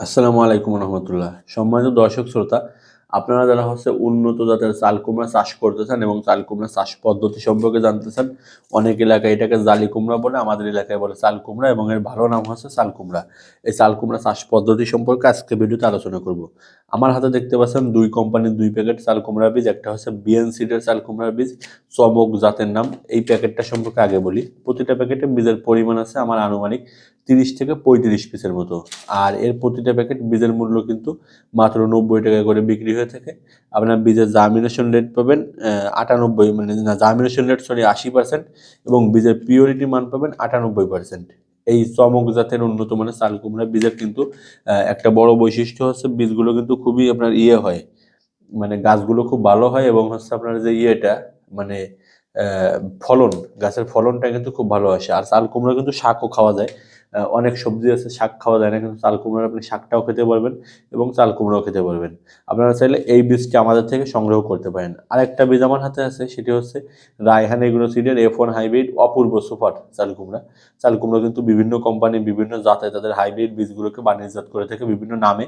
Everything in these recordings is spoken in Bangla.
আসসালামু আলাইকুম রহমতুল্লাহ। সম্মানিত দর্শক শ্রোতা, আপনারা যারা হচ্ছে উন্নত জাতের চাল কুমড়া চাষ করতে চান এবং চাল কুমড়া চাষ পদ্ধতি সম্পর্কে জানতে চান, অনেক এলাকায় এটাকে জালি কুমড়া বলে, আমাদের এলাকায় বলে চাল কুমড়া এবং এর ভালো নাম হচ্ছে চাল কুমড়া এই চাল কুমড়া চাষ পদ্ধতি সম্পর্কে আজকে ভিডিওতে আলোচনা করব। আমার হাতে দেখতে পাচ্ছেন দুই কোম্পানির দুই প্যাকেট চাল কুমড়া বীজ, একটা হচ্ছে বিএন সিডের চাল কুমড়ার বীজ, চমক জাতের নাম। এই প্যাকেটটা সম্পর্কে আগে বলি। প্রতিটা প্যাকেটে বীজের পরিমাণ আছে আমার আনুমানিক তিরিশ থেকে পঁয়ত্রিশ পিসের মতো। আর এর প্রতিটা প্যাকেট বীজের মূল্য কিন্তু মাত্র নব্বই টাকা করে বিক্রি হয়ে থাকে। আপনার বীজের জার্মিনেশন রেট পাবেন আটানব্বই মানে না জার্মিনেশন রেট সরি আশি পার্সেন্ট এবং বীজের পিওরিটি মান পাবেন আটানব্বই পার্সেন্ট এই চমক জাতের উন্নত মানের চাল কুমড়া বীজের কিন্তু একটা বড় বৈশিষ্ট্য হচ্ছে বীজগুলো কিন্তু খুবই আপনার ইয়ে হয়। মানে গাছগুলো খুব ভালো হয় এবং হচ্ছে আপনার যে ইয়েটা মানে ফলন, গাছের ফলনটা কিন্তু খুব ভালো আসে। আর চাল কুমড়া কিন্তু শাকও খাওয়া যায়। অনেক সবজি আছে, শাক খাওয়া যায় না, কিন্তু চাল কুমড়ার আপনি শাকটাও খেতে পারবেন এবং চাল কুমড়াও খেতে পারবেন। আপনারা চাইলে এই বীজটি আমাদের থেকে সংগ্রহ করতে পারেন। আরেকটা বীজ আমার হাতে আছে, সেটি হচ্ছে Raihan agro সিডের F one hybrid Apurba super চাল কুমড়া। চাল কুমড়া কিন্তু বিভিন্ন কোম্পানি, বিভিন্ন জাতে তাদের হাইব্রিড বীজগুলোকে বাণিজ্যজাত করে থাকে বিভিন্ন নামে।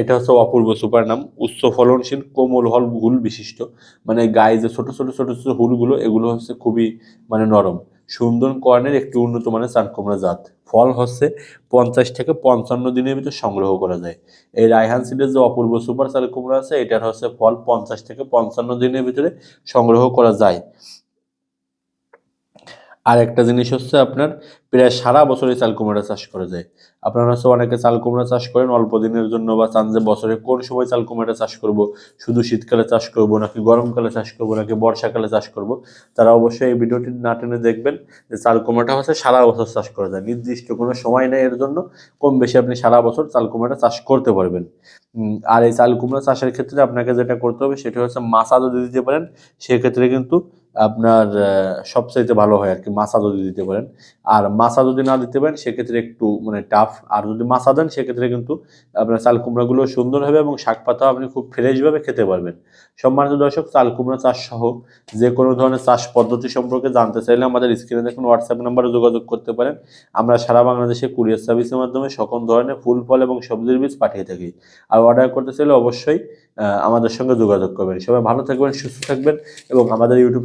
এটা হচ্ছে অপূর্ব সুপার নাম, উচ্চ ফলনশীল কোমল হল হুল বিশিষ্ট। মানে গায়ে যে ছোটো ছোটো ছোটো ছোটো হুলগুলো, এগুলো হচ্ছে খুবই মানে নরম। সুন্দর কর্নের একটি উন্নত মানের চাল কুমড়া জাত। ফল হচ্ছে পঞ্চাশ থেকে পঞ্চান্ন দিনের ভিতরে সংগ্রহ করা যায়। এই রায়হান সিডের যে অপূর্ব সুপার চাল কুমড়া আছে, এটার হচ্ছে ফল পঞ্চাশ থেকে পঞ্চান্ন দিনের ভিতরে সংগ্রহ করা যায়। আর একটা জিনিস হচ্ছে আপনার প্রায় সারা বছর চাল কুমড়া চাষ করা যায়। আপনারা হচ্ছে অনেকে চাল কুমড়া চাষ করেন, অল্প দিনের জন্য বা চান যে বছরে কোন সময় চাল কুমড়া চাষ করব, শুধু শীতকালে চাষ করব নাকি গরমকালে চাষ করব নাকি বর্ষাকালে চাষ করব, তারা অবশ্যই এই ভিডিওটি না টেনে দেখবেন যে চাল কুমড়াটা হচ্ছে সারা বছর চাষ করা যায়। নির্দিষ্ট কোনো সময় নেই এর জন্য, কম বেশি আপনি সারা বছর চাল কুমড়াটা চাষ করতে পারবেন। আর এই চাল কুমড়া চাষের ক্ষেত্রে আপনাকে যেটা করতে হবে সেটা হচ্ছে মাছা যদি দিতে পারেন, সেক্ষেত্রে কিন্তু আপনার সবচাইতে ভালো হয় আর কি, মাছা যদি দিতে পারেন। আর মাছা যদি না দিতে পারেন, সেক্ষেত্রে একটু মানে টাফ আর যদি মাছা দেন, সেক্ষেত্রে কিন্তু আপনার চাল কুমড়াগুলো সুন্দর হবে এবং শাক পাতাও আপনি খুব ফ্রেশভাবে খেতে পারবেন। সম্মানিত দর্শক, চাল কুমড়া চাষ সহ যে কোনো ধরনের চাষ পদ্ধতি সম্পর্কে জানতে চাইলে আমাদের স্ক্রিনে দেখুন হোয়াটসঅ্যাপ নাম্বারে যোগাযোগ করতে পারেন। আমরা সারা বাংলাদেশে কুরিয়ার সার্ভিসের মাধ্যমে সকল ধরনের ফুল, ফল এবং সবজির বীজ পাঠিয়ে থাকি। আর অর্ডার করতে চাইলে অবশ্যই আমাদের সঙ্গে যোগাযোগ করবেন। সবাই ভালো থাকবেন, সুস্থ থাকবেন এবং আমাদের ইউটিউব